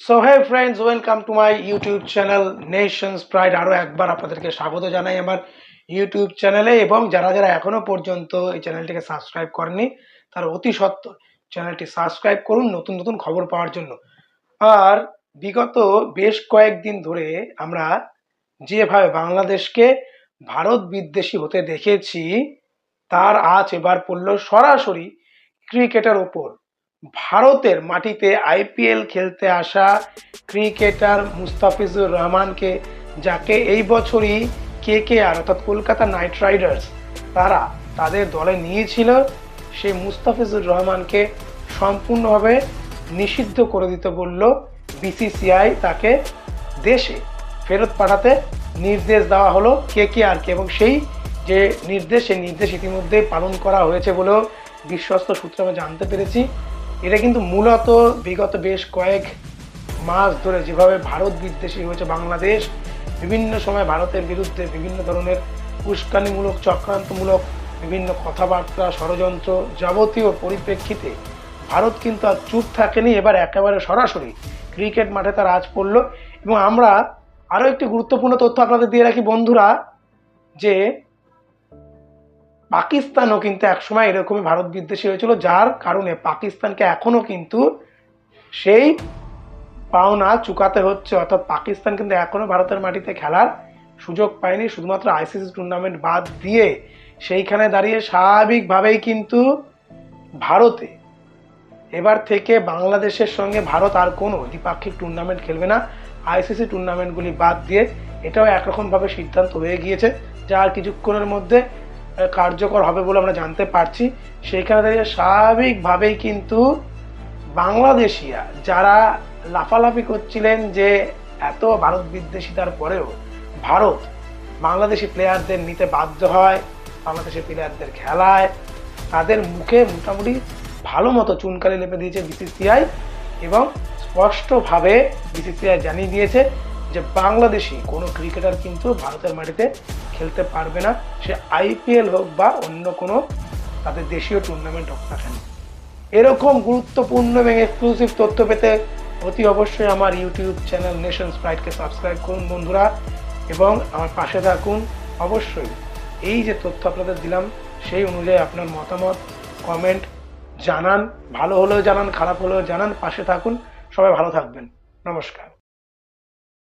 So hey friends welcome to my YouTube channel Nations Pride আরও একবার আপনাদেরকে স্বাগত জানাই আমার ইউটিউব চ্যানেলে এবং যারা যারা এখনও পর্যন্ত এই চ্যানেলটিকে সাবস্ক্রাইব করেনি তারা অতি সত্ত্বর চ্যানেলটি সাবস্ক্রাইব করুন নতুন নতুন খবর পাওয়ার জন্য। আর বিগত বেশ কয়েকদিন ধরে আমরা যেভাবে বাংলাদেশকে ভারত বিদ্বেষী হতে দেখেছি, তার আজ এবার পড়ল সরাসরি ক্রিকেটের ওপর। ভারতের মাটিতে আইপিএল খেলতে আসা ক্রিকেটার মুস্তাফিজুর রহমানকে, যাকে এই বছরই কে কে আর, অর্থাৎ কলকাতা নাইট রাইডার্স, তারা তাদের দলে নিয়েছিল সেই মুস্তাফিজুর রহমানকে সম্পূর্ণভাবে নিষিদ্ধ করে দিতে বলল বিসিসিআই তাকে দেশে ফেরত পাঠাতে নির্দেশ দেওয়া হলো কে কে আরকে এবং সেই যে নির্দেশ, সেই নির্দেশ ইতিমধ্যে পালন করা হয়েছে বলেও বিশ্বস্ত সূত্রে আমরা জানতে পেরেছি। এটা কিন্তু মূলত বিগত বেশ কয়েক মাস ধরে যেভাবে ভারত বিদ্বেষী হয়েছে বাংলাদেশ, বিভিন্ন সময় ভারতের বিরুদ্ধে বিভিন্ন ধরনের উস্কানিমূলক, চক্রান্তমূলক বিভিন্ন কথাবার্তা, ষড়যন্ত্র যাবতীয় পরিপ্রেক্ষিতে ভারত কিন্তু আর চুপ থাকেনি, এবার একেবারে সরাসরি ক্রিকেট মাঠে তার আজ পড়ল। এবং আমরা আরও একটি গুরুত্বপূর্ণ তথ্য আপনাদের দিয়ে রাখি বন্ধুরা, যে পাকিস্তানও কিন্তু একসময় এরকমই ভারত বিদ্বেষী হয়েছিল, যার কারণে পাকিস্তানকে এখনও কিন্তু সেই পাওনা চুকাতে হচ্ছে। অর্থাৎ পাকিস্তান কিন্তু এখনও ভারতের মাটিতে খেলার সুযোগ পায়নি। শুধুমাত্র আইসিসি টুর্নামেন্ট বাদ দিয়ে সেইখানে দাঁড়িয়ে স্বাভাবিকভাবেই কিন্তু ভারতে এবার থেকে বাংলাদেশের সঙ্গে ভারত আর কোনো দ্বিপাক্ষিক টুর্নামেন্ট খেলবে না। আইসিসি টুর্নামেন্টগুলি বাদ দিয়ে এটাও একরকমভাবে সিদ্ধান্ত হয়ে গিয়েছে যা আর কিছুক্ষণের মধ্যে কার্যকর হবে বলে আমরা জানতে পারছি। সেইখানে দাঁড়িয়ে স্বাভাবিকভাবেই কিন্তু বাংলাদেশিয়া যারা লাফালাফি করছিলেন যে এত ভারত বিদ্বেষিতার পরেও ভারত বাংলাদেশি প্লেয়ারদের নিতে বাধ্য হয়, বাংলাদেশি প্লেয়ারদের খেলায়, তাদের মুখে মোটামুটি ভালো মতো চুনকালি লেপে দিয়েছে বিসিসিআই এবং স্পষ্টভাবে বিসিসিআই জানিয়ে দিয়েছে যে বাংলাদেশি কোনো ক্রিকেটার কিন্তু ভারতের মাটিতে খেলতে পারবে না। সে আইপিএল হোক বা অন্য কোনো তাদের দেশীয় টুর্নামেন্ট হোক না কেন। এরকম গুরুত্বপূর্ণ এবং এক্সক্লুসিভ তথ্য পেতে অতি অবশ্যই আমার ইউটিউব চ্যানেল নেশন স্প্রাইটকে সাবস্ক্রাইব করুন বন্ধুরা এবং আমার পাশে থাকুন। অবশ্যই এই যে তথ্য আপনাদের দিলাম, সেই অনুযায়ী আপনার মতামত কমেন্ট জানান, ভালো হলেও জানান, খারাপ হলেও জানান, পাশে থাকুন। সবাই ভালো থাকবেন। নমস্কার।